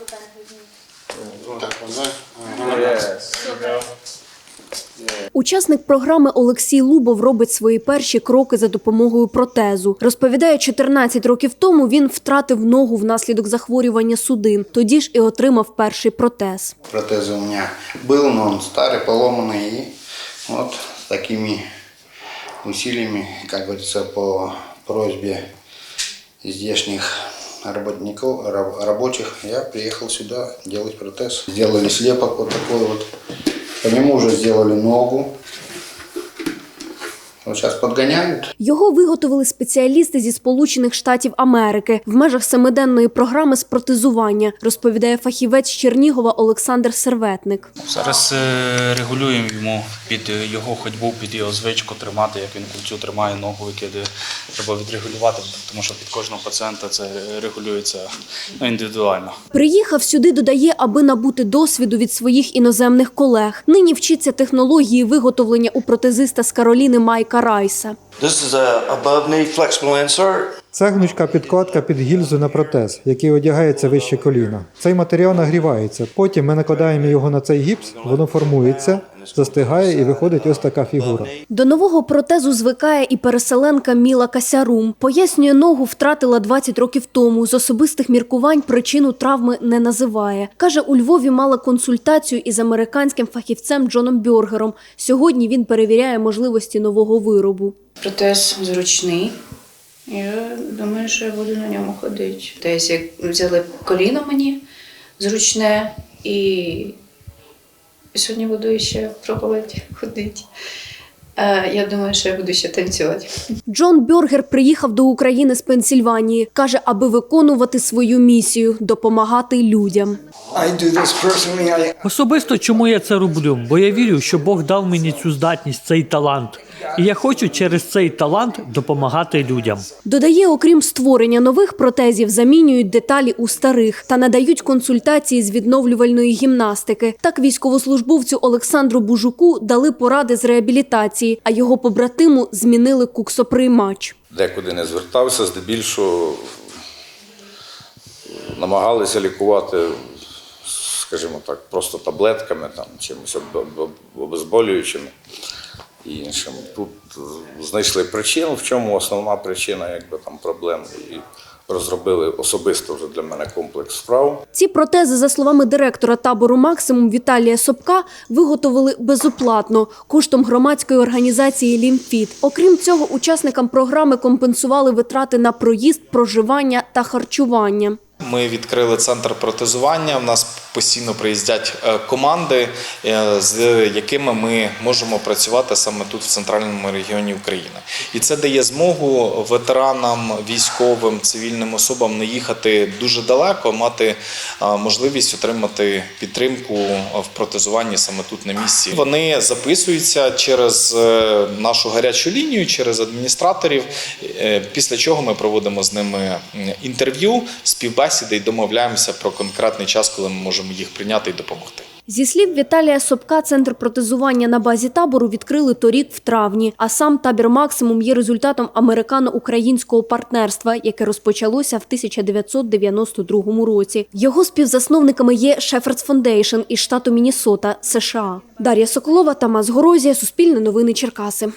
Так вот, да? Ага. Учасник програми Олексій Лубов робить свої перші кроки за допомогою протезу. Розповідає, 14 років тому він втратив ногу внаслідок захворювання судин. Тоді ж і отримав перший протез. Протез у меня был, но он старый, поломанный. И вот с такими усилиями, как говорится, по просьбе здешних работников, рабочих, я приехал сюда делать протез. Сделали слепок вот такой вот. По нему уже сделали ногу. Вот сейчас подгоняют. Його виготовили спеціалісти зі Сполучених Штатів Америки в межах семиденної програми з протезування, розповідає фахівець Чернігова Олександр Серветник. Зараз е, регулюємо йому під його ходьбу, під його звичку тримати, як він кульцю тримає, ногу викидає. Треба відрегулювати, тому що під кожного пацієнта це регулюється ну, індивідуально. Приїхав сюди, додає, аби набути досвіду від своїх іноземних колег. Нині вчиться технології виготовлення у протезиста з Кароліни Майка Райса. This is a above knee flexible insert. Це гнучка підкладка під гільзу на протез, який одягається вище коліна. Цей матеріал нагрівається. Потім ми накладаємо його на цей гіпс, воно формується, застигає і виходить ось така фігура. До нового протезу звикає і переселенка Міла Касярум. Пояснює, ногу втратила 20 років тому. З особистих міркувань причину травми не називає. Каже, у Львові мала консультацію із американським фахівцем Джоном Бьоргером. Сьогодні він перевіряє можливості нового виробу. Протез зручний. Я думаю, що я буду на ньому ходити. Десь як взяли коліно мені зручне, і сьогодні буду ще пробувати ходити. Е, Я думаю, що я буду ще танцювати. Джон Бьоргер приїхав до України з Пенсільванії. Каже, аби виконувати свою місію допомагати людям. Особисто чому я це роблю? Бо я вірю, що Бог дав мені цю здатність, цей талант. І я хочу через цей талант допомагати людям. Додає, окрім створення нових протезів, замінюють деталі у старих та надають консультації з відновлювальної гімнастики. Так військовослужбовцю Олександру Бужуку дали поради з реабілітації, а його побратиму змінили куксоприймач. декуди не звертався, здебільшого намагалися лікувати, скажімо так, просто таблетками, там, чимось об- об- обезболюючими і іншим. Тут е, знайшли причину, в чому основна причина якби, там, проблем. І розробили особисто вже для мене комплекс справ. Ці протези, за словами директора табору Максимум Віталія Собка, виготовили безоплатно коштом громадської організації Лімфіт. Окрім цього, учасникам програми компенсували витрати на проїзд, проживання та харчування. Ми відкрили центр протезування. У нас постійно приїздять е, команди, е, з якими ми можемо працювати саме тут, в центральному регіоні України. І це дає змогу ветеранам, військовим, цивільним особам не їхати дуже далеко, мати е, можливість отримати підтримку в протезуванні саме тут на місці. Вони записуються через нашу гарячу лінію, через адміністраторів. Після чого ми проводимо з ними інтерв'ю, співбесіди і домовляємося про конкретний час, коли ми можемо їх прийняти і допомогти. Зі слів Віталія Собка, центр протезування на базі табору відкрили торік в травні. А сам табір Максимум є результатом американо-українського партнерства, яке розпочалося в 1992 році. Його співзасновниками є Shepherds Foundation із штату Міннесота, США. Дар'я Соколова, Тамас Горозія, Суспільне новини Черкаси.